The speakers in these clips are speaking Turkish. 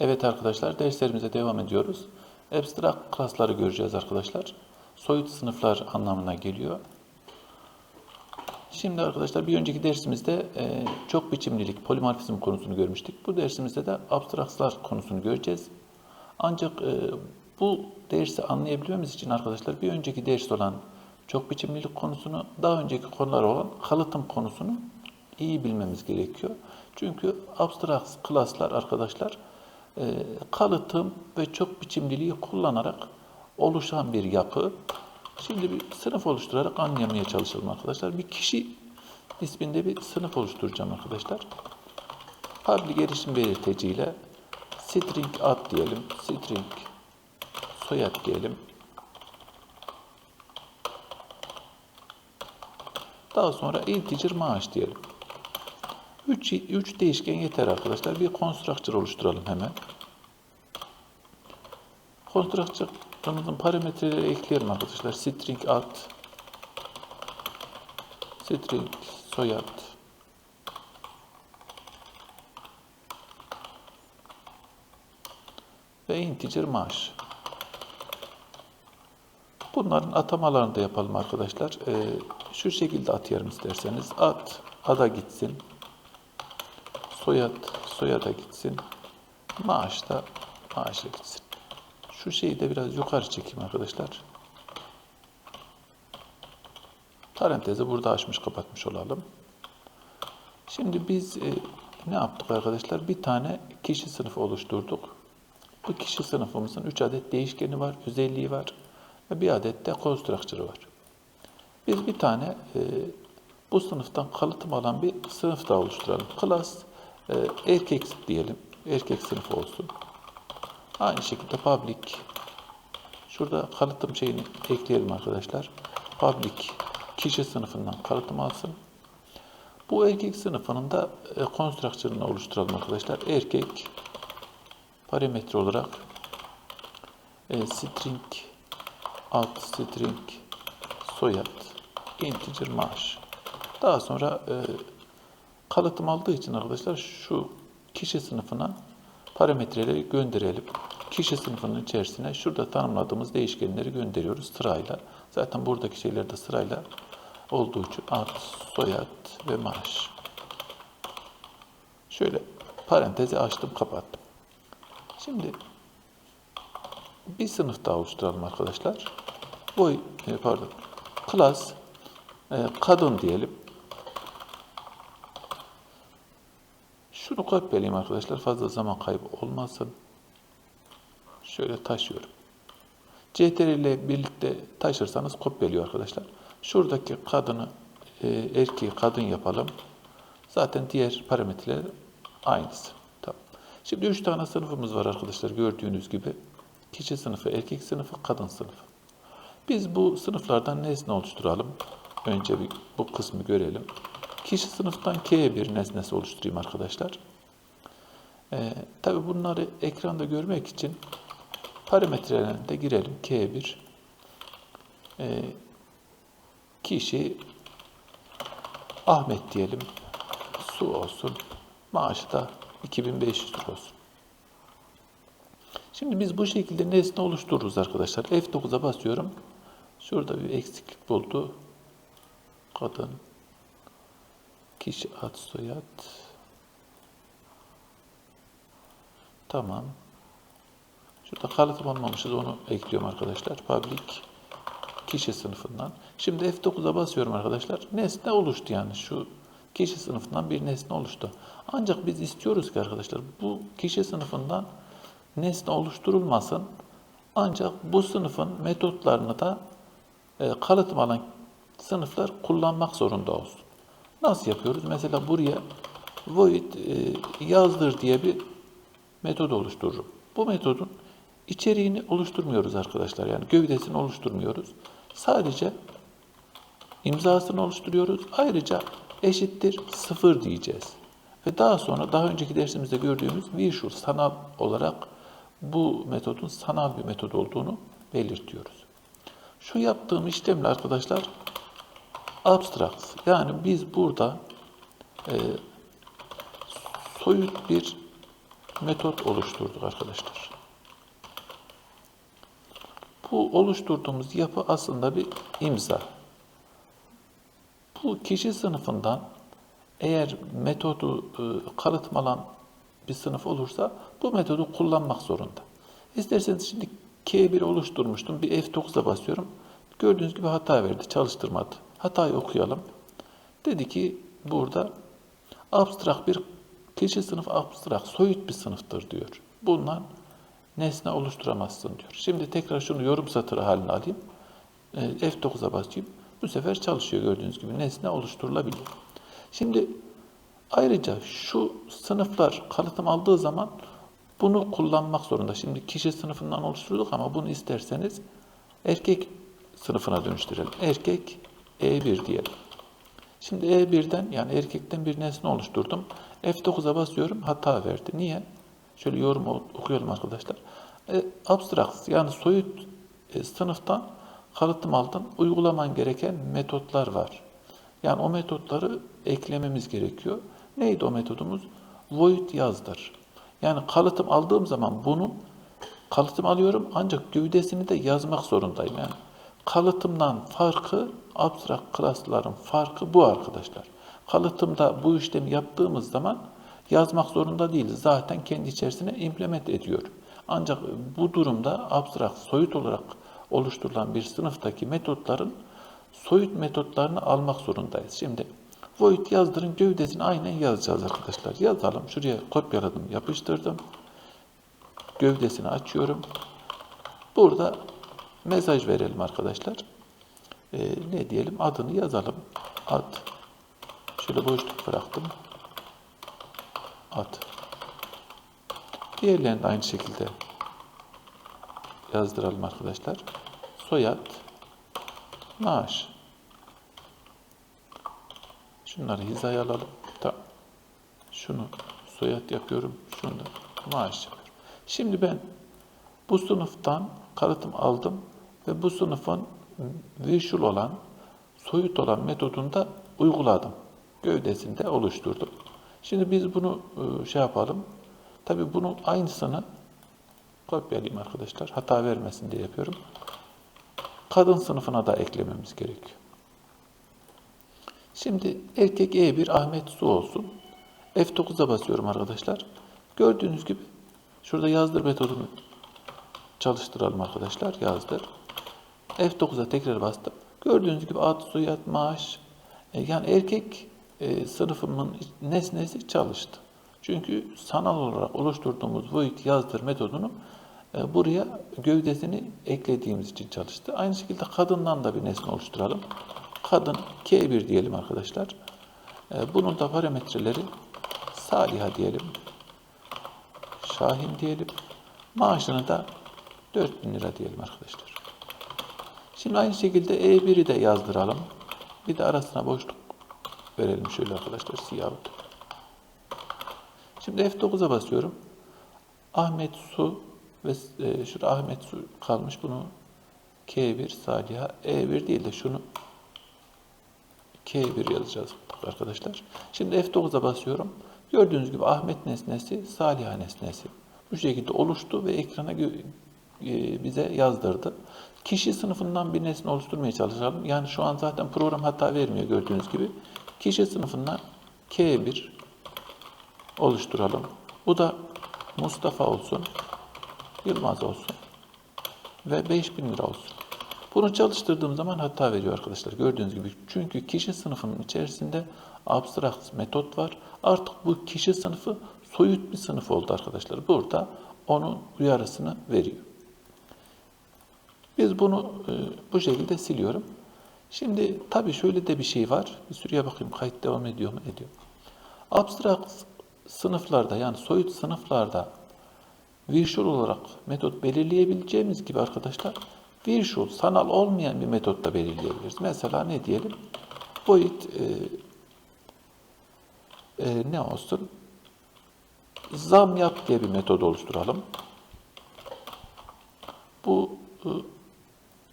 Evet arkadaşlar derslerimize devam ediyoruz. Abstract klasları göreceğiz arkadaşlar. Soyut sınıflar anlamına geliyor. Şimdi arkadaşlar bir önceki dersimizde e, çok biçimlilik, polimorfizm konusunu görmüştük. Bu dersimizde de abstrakslar konusunu göreceğiz. Ancak e, bu dersi anlayabilmemiz için arkadaşlar bir önceki ders olan çok biçimlilik konusunu, daha önceki konular olan kalıtım konusunu iyi bilmemiz gerekiyor. Çünkü abstrakt klaslar arkadaşlar e, kalıtım ve çok biçimliliği kullanarak oluşan bir yapı. Şimdi bir sınıf oluşturarak anlamaya çalışalım arkadaşlar. Bir kişi isminde bir sınıf oluşturacağım arkadaşlar. Public erişim belirteciyle string ad diyelim, string soyad diyelim. Daha sonra integer maaş diyelim. 3, 3 değişken yeter arkadaşlar. Bir constructor oluşturalım hemen. Constructor'ımızın parametreleri ekleyelim arkadaşlar. String ad, string soyad, ve integer maaş. Bunların atamalarını da yapalım arkadaşlar. Ee, şu şekilde atayalım isterseniz. At, ada gitsin. Soyad, soyada gitsin. Maaş da maaşa gitsin. Şu şeyi de biraz yukarı çekeyim arkadaşlar. Parantezi burada açmış kapatmış olalım. Şimdi biz e, ne yaptık arkadaşlar? Bir tane kişi sınıfı oluşturduk. Bu kişi sınıfımızın 3 adet değişkeni var, özelliği var ve bir adet de constructor'ı var. Biz bir tane e, bu sınıftan kalıtım alan bir sınıf daha oluşturalım. Class e, erkek diyelim. Erkek sınıfı olsun. Aynı şekilde public şurada kalıtım şeyini ekleyelim arkadaşlar. Public kişi sınıfından kalıtım alsın. Bu erkek sınıfının da e, oluşturalım arkadaşlar. Erkek parametre olarak e, string alt string soyad integer maaş. Daha sonra e, kalıtım aldığı için arkadaşlar şu kişi sınıfına parametreleri gönderelim. Kişi sınıfının içerisine şurada tanımladığımız değişkenleri gönderiyoruz sırayla. Zaten buradaki şeyler de sırayla olduğu için ad, soyad ve maaş. Şöyle parantezi açtım kapattım. Şimdi bir sınıf daha oluşturalım arkadaşlar. Boy, e, pardon, class e, kadın diyelim. Şunu kopyalayayım arkadaşlar. Fazla zaman kaybı olmasın. Şöyle taşıyorum. CTRL ile birlikte taşırsanız kopyalıyor arkadaşlar. Şuradaki kadını e, erkeği kadın yapalım. Zaten diğer parametreler aynısı. Tamam. Şimdi üç tane sınıfımız var arkadaşlar gördüğünüz gibi. Kişi sınıfı, erkek sınıfı, kadın sınıfı. Biz bu sınıflardan nesne oluşturalım. Önce bir bu kısmı görelim. Kişi sınıftan K1 nesnesi oluşturayım arkadaşlar. Ee, Tabi bunları ekranda görmek için parametrelerine girelim. K1 ee, kişi Ahmet diyelim. Su olsun. Maaşı da 2500 lira olsun. Şimdi biz bu şekilde nesne oluştururuz arkadaşlar. F9'a basıyorum. Şurada bir eksiklik buldu. Kadın. Kişi ad soyad. Tamam. Şurada kalıtım olmamışız. Onu ekliyorum arkadaşlar. Public kişi sınıfından. Şimdi F9'a basıyorum arkadaşlar. Nesne oluştu yani. Şu kişi sınıfından bir nesne oluştu. Ancak biz istiyoruz ki arkadaşlar bu kişi sınıfından nesne oluşturulmasın. Ancak bu sınıfın metotlarını da e, kalıtım alan sınıflar kullanmak zorunda olsun. Nasıl yapıyoruz? Mesela buraya void e, yazdır diye bir metod oluştururum. Bu metodun içeriğini oluşturmuyoruz arkadaşlar. Yani gövdesini oluşturmuyoruz. Sadece imzasını oluşturuyoruz. Ayrıca eşittir sıfır diyeceğiz. Ve daha sonra daha önceki dersimizde gördüğümüz visual sanal olarak bu metodun sanal bir metod olduğunu belirtiyoruz. Şu yaptığım işlemle arkadaşlar abstract yani biz burada e, soyut bir metot oluşturduk arkadaşlar. Bu oluşturduğumuz yapı aslında bir imza. Bu kişi sınıfından eğer metodu e, kalıtım alan bir sınıf olursa bu metodu kullanmak zorunda. İsterseniz şimdi K1 oluşturmuştum. Bir F9'a basıyorum. Gördüğünüz gibi hata verdi. Çalıştırmadı. Hatayı okuyalım. Dedi ki burada abstrak bir kişi sınıfı abstrak, soyut bir sınıftır diyor. Bundan nesne oluşturamazsın diyor. Şimdi tekrar şunu yorum satırı haline alayım. E, F9'a basayım. Bu sefer çalışıyor gördüğünüz gibi. Nesne oluşturulabiliyor. Şimdi ayrıca şu sınıflar kalıtım aldığı zaman bunu kullanmak zorunda. Şimdi kişi sınıfından oluşturduk ama bunu isterseniz erkek sınıfına dönüştürelim. Erkek E1 diyelim. Şimdi E1'den yani erkekten bir nesne oluşturdum. F9'a basıyorum hata verdi. Niye? Şöyle yorum okuyalım arkadaşlar. E, abstrakt yani soyut e, sınıftan kalıtım aldın. Uygulaman gereken metotlar var. Yani o metotları eklememiz gerekiyor. Neydi o metodumuz? Void yazdır. Yani kalıtım aldığım zaman bunu kalıtım alıyorum ancak gövdesini de yazmak zorundayım. Yani kalıtımdan farkı, abstrakt klasların farkı bu arkadaşlar. Kalıtımda bu işlemi yaptığımız zaman yazmak zorunda değiliz. Zaten kendi içerisine implement ediyor. Ancak bu durumda abstrakt, soyut olarak oluşturulan bir sınıftaki metotların soyut metotlarını almak zorundayız. Şimdi void yazdırın gövdesini aynen yazacağız arkadaşlar. Yazalım. Şuraya kopyaladım, yapıştırdım. Gövdesini açıyorum. Burada mesaj verelim arkadaşlar. Ee, ne diyelim? Adını yazalım. Ad. Şöyle boşluk bıraktım. Ad. Diğerlerini de aynı şekilde yazdıralım arkadaşlar. Soyad. Maaş. Şunları hizaya alalım. Tamam. Şunu soyad yapıyorum. Şunu maaş yapıyorum. Şimdi ben bu sınıftan kalıtım aldım ve bu sınıfın visual olan, soyut olan metodunu da uyguladım. Gövdesinde oluşturdum. Şimdi biz bunu e, şey yapalım. Tabi bunun aynısını kopyalayayım arkadaşlar. Hata vermesin diye yapıyorum. Kadın sınıfına da eklememiz gerekiyor. Şimdi erkek E1 Ahmet Su olsun. F9'a basıyorum arkadaşlar. Gördüğünüz gibi şurada yazdır metodunu çalıştıralım arkadaşlar. Yazdır. F9'a tekrar bastım. Gördüğünüz gibi ad, soyad, maaş. E, yani erkek e, sınıfımın nesnesi çalıştı. Çünkü sanal olarak oluşturduğumuz void yazdır metodunu e, buraya gövdesini eklediğimiz için çalıştı. Aynı şekilde kadından da bir nesne oluşturalım. Kadın K1 diyelim arkadaşlar. Bunun da parametreleri Saliha diyelim. Şahin diyelim. Maaşını da 4000 lira diyelim arkadaşlar. Şimdi aynı şekilde E1'i de yazdıralım. Bir de arasına boşluk verelim şöyle arkadaşlar siyah. Şimdi F9'a basıyorum. Ahmet Su ve e, şurada Ahmet Su kalmış. Bunu K1 Saliha E1 değil de şunu K1 yazacağız arkadaşlar. Şimdi F9'a basıyorum. Gördüğünüz gibi Ahmet nesnesi, Saliha nesnesi. Bu şekilde oluştu ve ekrana bize yazdırdı. Kişi sınıfından bir nesne oluşturmaya çalışalım. Yani şu an zaten program hata vermiyor gördüğünüz gibi. Kişi sınıfından K1 oluşturalım. Bu da Mustafa olsun, Yılmaz olsun ve 5000 lira olsun. Bunu çalıştırdığım zaman hata veriyor arkadaşlar. Gördüğünüz gibi. Çünkü kişi sınıfının içerisinde abstrakt metot var. Artık bu kişi sınıfı soyut bir sınıf oldu arkadaşlar. Burada onun uyarısını veriyor. Biz bunu e, bu şekilde siliyorum. Şimdi tabii şöyle de bir şey var. Bir sürüye bakayım kayıt devam ediyor mu? Ediyor. Abstrakt sınıflarda yani soyut sınıflarda virtual olarak metot belirleyebileceğimiz gibi arkadaşlar virtual, sanal olmayan bir metot da belirleyebiliriz. Mesela ne diyelim? Void e, e, ne olsun? Zam yap diye bir metod oluşturalım. Bu e,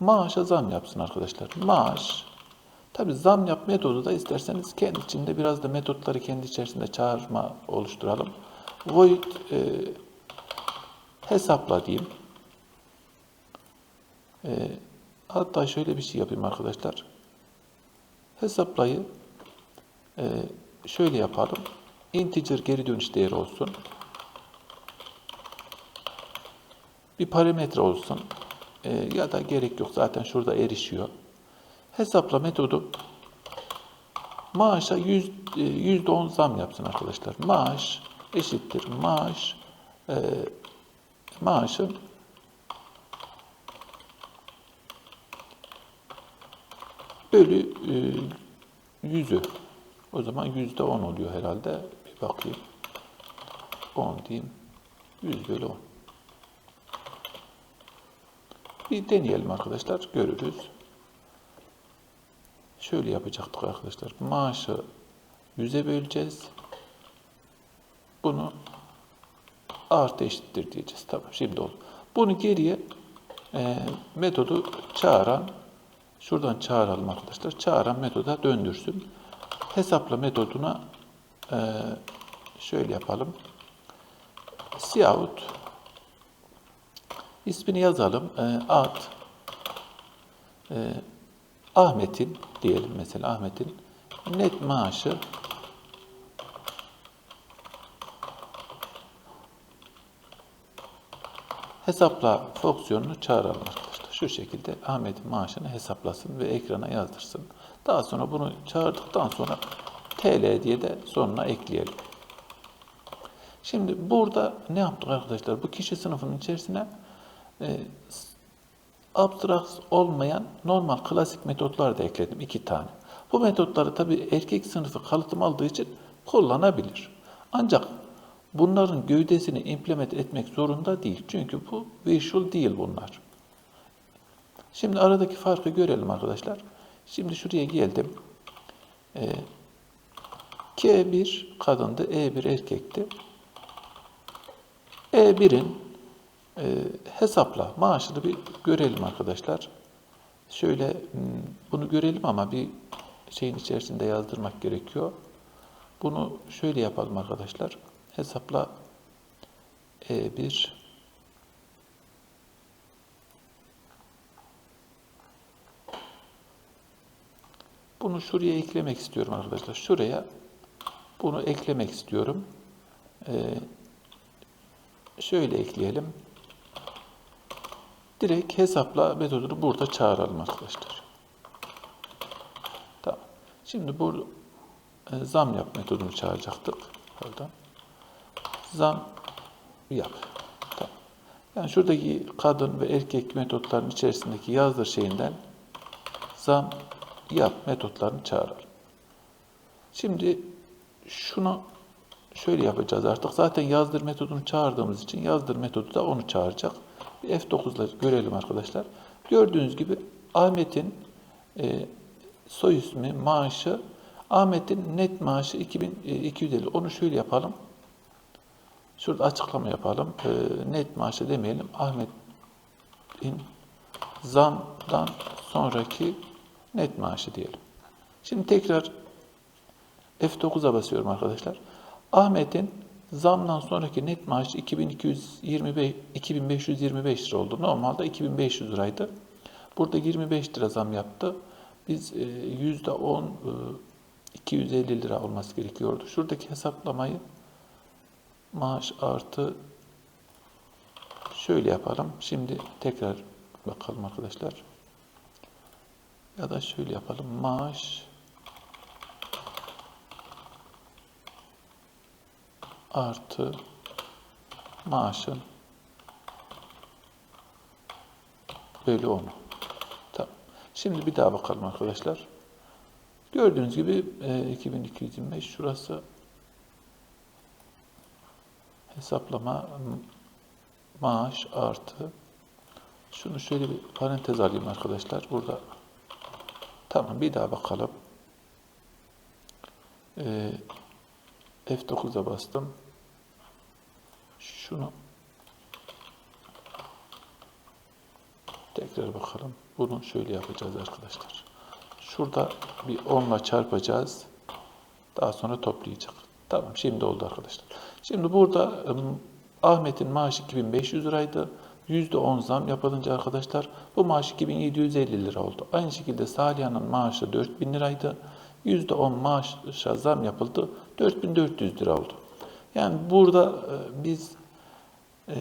maaşa zam yapsın arkadaşlar. Maaş Tabi zam yap metodu da isterseniz kendi içinde biraz da metotları kendi içerisinde çağırma oluşturalım. void e, hesapla diyeyim. E, hatta şöyle bir şey yapayım arkadaşlar. Hesaplayı e, şöyle yapalım. Integer geri dönüş değeri olsun. Bir parametre olsun. E, ya da gerek yok. Zaten şurada erişiyor. Hesapla metodu maaşa yüz- e, yüzde on zam yapsın arkadaşlar. Maaş eşittir. Maaş e, maaşın bölü e, yüzü. O zaman yüzde on oluyor herhalde. Bir bakayım. 10 diyeyim. 100 bölü 10. Bir deneyelim arkadaşlar. Görürüz. Şöyle yapacaktık arkadaşlar. Maaşı 100'e böleceğiz. Bunu artı eşittir diyeceğiz. Tamam şimdi oldu. Bunu geriye e, metodu çağıran şuradan çağıralım arkadaşlar. Çağıran metoda döndürsün. Hesapla metoduna e, şöyle yapalım. Cout ismini yazalım. E, ad e, Ahmet'in diyelim mesela Ahmet'in net maaşı hesapla fonksiyonunu çağıralım arkadaşlar. Şu şekilde Ahmet'in maaşını hesaplasın ve ekrana yazdırsın. Daha sonra bunu çağırdıktan sonra TL diye de sonuna ekleyelim. Şimdi burada ne yaptık arkadaşlar? Bu kişi sınıfının içerisine e, abstrakt olmayan normal klasik metotlar da ekledim. iki tane. Bu metotları tabii erkek sınıfı kalıtım aldığı için kullanabilir. Ancak bunların gövdesini implement etmek zorunda değil. Çünkü bu visual değil bunlar. Şimdi aradaki farkı görelim arkadaşlar. Şimdi şuraya geldim. Ee, K1 kadındı, E1 erkekti. E1'in e, hesapla maaşını bir görelim arkadaşlar. Şöyle hmm, bunu görelim ama bir şeyin içerisinde yazdırmak gerekiyor. Bunu şöyle yapalım arkadaşlar. Hesapla E1 Bunu şuraya eklemek istiyorum arkadaşlar. Şuraya bunu eklemek istiyorum. Ee, şöyle ekleyelim. Direkt hesapla metodunu burada çağıralım arkadaşlar. Tamam. Şimdi bu e, zam yap metodunu çağıracaktık. Pardon. Zam yap. Tamam. Yani şuradaki kadın ve erkek metotların içerisindeki yazdır şeyinden zam yap metotlarını çağıralım. Şimdi şunu şöyle yapacağız artık. Zaten yazdır metodunu çağırdığımız için yazdır metodu da onu çağıracak. Bir F9 ile görelim arkadaşlar. Gördüğünüz gibi Ahmet'in e, soy ismi, maaşı, Ahmet'in net maaşı 2250. Onu şöyle yapalım. Şurada açıklama yapalım. E, net maaşı demeyelim. Ahmet'in zamdan sonraki net maaşı diyelim. Şimdi tekrar F9'a basıyorum arkadaşlar. Ahmet'in zamdan sonraki net maaşı 2225 2525 lira oldu. Normalde 2500 liraydı. Burada 25 lira zam yaptı. Biz e, yüzde 10 e, 250 lira olması gerekiyordu. Şuradaki hesaplamayı maaş artı şöyle yapalım. Şimdi tekrar bakalım arkadaşlar. Ya da şöyle yapalım. Maaş artı maaşın bölü 10'u. Tamam. Şimdi bir daha bakalım arkadaşlar. Gördüğünüz gibi e, 2225 şurası hesaplama maaş artı şunu şöyle bir parantez alayım arkadaşlar. Burada tamam bir daha bakalım. Ee, F9'a bastım. Şunu tekrar bakalım. Bunu şöyle yapacağız arkadaşlar. Şurada bir 10 ile çarpacağız. Daha sonra toplayacak. Tamam şimdi oldu arkadaşlar. Şimdi burada Ahmet'in maaşı 2500 liraydı. %10 zam yapılınca arkadaşlar bu maaş 2750 lira oldu. Aynı şekilde Saliha'nın maaşı 4000 liraydı. %10 maaşa zam yapıldı. 4400 lira oldu. Yani burada e, biz e,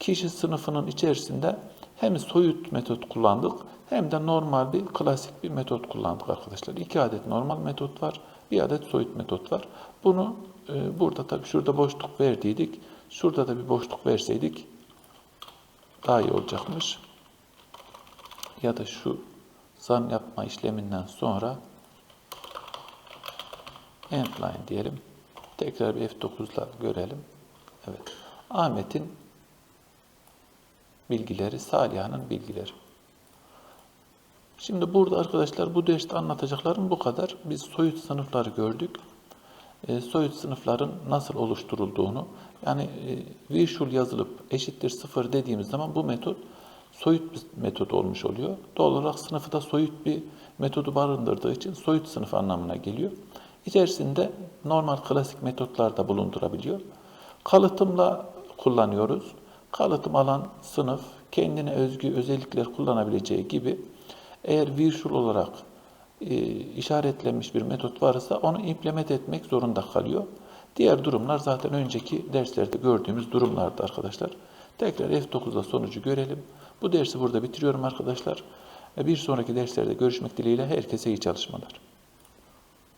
kişi sınıfının içerisinde hem soyut metot kullandık hem de normal bir klasik bir metot kullandık arkadaşlar. İki adet normal metot var, bir adet soyut metot var. Bunu e, burada tabii şurada boşluk verdiydik. Şurada da bir boşluk verseydik daha iyi olacakmış. Ya da şu zam yapma işleminden sonra endline diyelim. Tekrar bir F9'la görelim. Evet. Ahmet'in bilgileri, Saliha'nın bilgileri. Şimdi burada arkadaşlar bu derste anlatacaklarım bu kadar. Biz soyut sınıfları gördük. E, soyut sınıfların nasıl oluşturulduğunu, yani e, visual yazılıp eşittir sıfır dediğimiz zaman bu metot soyut bir metot olmuş oluyor. Doğal olarak sınıfı da soyut bir metodu barındırdığı için soyut sınıf anlamına geliyor. İçerisinde normal klasik metotlar da bulundurabiliyor. Kalıtımla kullanıyoruz. Kalıtım alan sınıf kendine özgü özellikler kullanabileceği gibi eğer visual olarak e, işaretlenmiş bir metot varsa onu implement etmek zorunda kalıyor. Diğer durumlar zaten önceki derslerde gördüğümüz durumlardı arkadaşlar. Tekrar F9'da sonucu görelim. Bu dersi burada bitiriyorum arkadaşlar. Bir sonraki derslerde görüşmek dileğiyle herkese iyi çalışmalar.